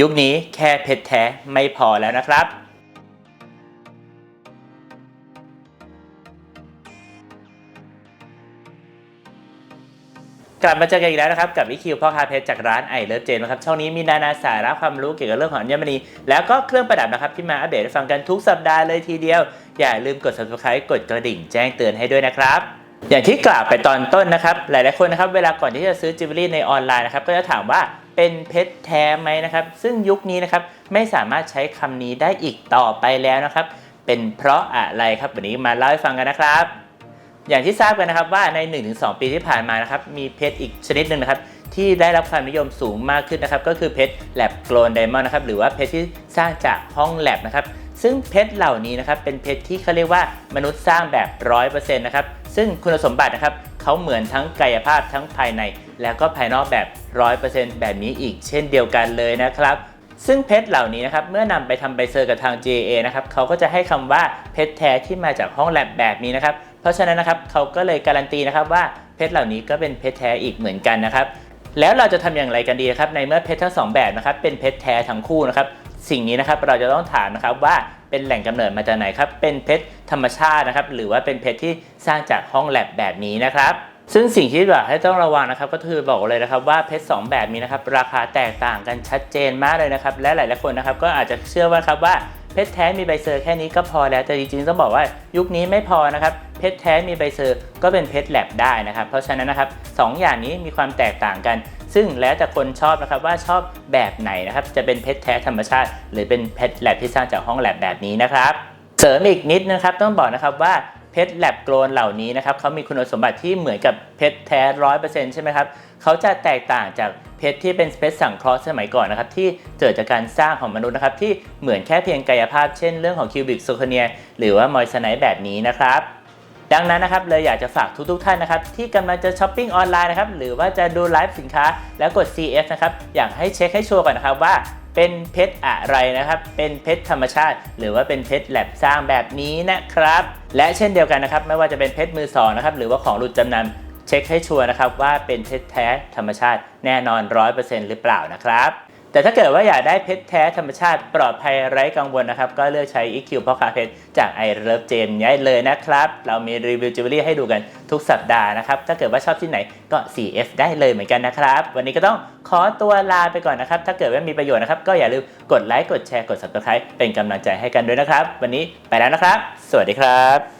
ยุคนี้แค่เพชรแท้ไม่พอแล้วนะครับกลับมาเจอกันอีกแล้วนะครับกับวิคิวพ่อค้าเพชรจากร้านไอเลิฟเจนนะครับช่องนี้มีนานาสาระความรู้เกี่ยวกับเรื่องของอัญมณี แล้วก็เครื่องประดับนะครับที่มาอัปเดตให้ฟังกันทุกสัปดาห์เลยทีเดียว อย่าลืมกด subscribe กดกระดิ่งแจ้งเตือนให้ด้วยนะครับ อย่างที่กล่าวไปตอนต้นนะครับ หลายๆคนนะครับ เวลาก่อนที่จะซื้อจิวเวลรี่ในออนไลน์นะครับ ก็จะถามว่าเป็นเพชรแท้ไหมนะครับ ซึ่งยุคนี้นะครับไม่สามารถใช้คำนี้ได้อีกต่อไปแล้วนะครับ เป็นเพราะอะไรครับวันนี้มาเล่าให้ฟังกันนะครับ อย่างที่ทราบกันนะครับว่าใน 1-2 ปีที่ผ่านมานะครับ มีเพชรอีกชนิดหนึ่งนะครับที่ได้รับความนิยมสูงมากขึ้นนะครับ ก็คือเพชรแลบโกลนไดมอนด์นะครับ หรือว่าเพชรที่สร้างจากห้องแลบนะครับ ซึ่งเพชรเหล่านี้นะครับเป็นเพชรที่เขาเรียกว่ามนุษย์สร้างแบบ 100%นะครับซึ่งคุณสมบัตินะครับเขาเหมือนทั้งกายภาพทั้งภายใน แล้วก็ภายนอกแบบ 100%แบบนี้อีกเช่นเดียวกันเลยนะครับซึ่งเพชรเหล่านี้นะครับเมื่อนำไปทำใบเซอร์กับทาง JA นะครับเขาก็จะให้คำว่าเพชรแท้ที่มาจากห้องแลบแบบนี้นะครับเพราะฉะนั้นนะครับเขาก็เลยการันตีนะครับว่าเพชรเหล่านี้ก็เป็นเพชรแท้อีกเหมือนกันนะครับแล้วเราจะทำอย่างไรกันดีนะครับในเมื่อเพชรทั้งสองแบบนะครับเป็นเพชรแท้ทั้งคู่นะครับ สิ่งนี้นะครับเราจะต้องถามนะครับว่าเป็นแหล่งกำเนิดมาจากไหนครับ เป็นเพชรธรรมชาตินะครับ หรือว่าเป็นเพชรที่สร้างจากห้องแลบแบบนี้นะครับ ซึ่งสิ่งที่แบบให้ต้องระวังนะครับ ก็คือบอกเลยนะครับว่าเพชรสองแบบนี้นะครับ ราคาแตกต่างกันชัดเจนมากเลยนะครับ และหลายๆคนนะครับก็อาจจะเชื่อว่าครับว่าเพชรแท้มีใบเซอร์แค่นี้ก็พอแล้ว แต่จริงๆต้องบอกว่ายุคนี้ไม่พอนะครับเพชรแท้มีใบเซอร์ก็เป็นเพชรแลบได้นะครับ เพราะฉะนั้นนะครับสองอย่างนี้มีความแตกต่างกัน ซึ่งแล้วแต่คนชอบนะครับว่าชอบแบบไหนนะครับ จะเป็นเพชรแท้ธรรมชาติ หรือเป็นเพชรแลบที่สร้างจากห้องแลบแบบนี้นะครับ เสริมอีกนิดนะครับต้องบอกนะครับว่าเพชรแลบโกลนเหล่านี้นะครับเขามีคุณสมบัติที่เหมือนกับเพชรแท้ร้อยเปอร์เซ็นต์ใช่ไหมครับเขาจะแตกต่างจากเพชรที่เป็นเพชรสังเคราะห์สมัยก่อนนะครับที่เกิดจากการสร้างของมนุษย์นะครับที่เหมือนแค่เพียงกายภาพเช่นเรื่องของคิวบิกโซโคเนียหรือว่ามอยสไนท์แบบนี้นะครับ ดังนั้นนะครับเลยอยากจะฝากทุกๆท่านนะครับที่กำลังจะช้อปปิ้งออนไลน์นะครับหรือว่าจะดูไลฟ์สินค้าแล้วกด CF นะครับอยากให้เช็คให้ชัวร์ก่อนนะครับว่าเป็นเพชรอะไรนะครับ เป็นเพชรธรรมชาติ หรือว่าเป็นเพชรแลบสร้างแบบนี้นะครับ และเช่นเดียวกันนะครับ ไม่ว่าจะเป็นเพชรมือสองนะครับ หรือว่าของหลุดจำนำเช็คให้ชัวร์นะครับว่าเป็นเพชรแท้ธรรมชาติแน่นอน 100%หรือเปล่านะครับ แต่ถ้าเกิดว่าอยากได้เพชรแท้ธรรมชาติปลอดภัยไร้กังวลนะครับ ก็เลือกใช้ EQ พ่อค้าเพชรจาก i l o v e Gem ย้ายเลยนะครับ เรามีรีวิวจิวเวลรี่ให้ดูกันทุกสัปดาห์นะครับ ถ้าเกิดว่าชอบที่ไหนก็ CF ได้เลยเหมือนกันนะครับ วันนี้ก็ต้องขอตัวลาไปก่อนนะครับ ถ้าเกิดว่ามีประโยชน์นะครับ ก็อย่าลืมกดไลค์กดแชร์กด subscribe เป็นกำลังใจให้กันด้วยนะครับ วันนี้ไปแล้วนะครับ สวัสดีครับ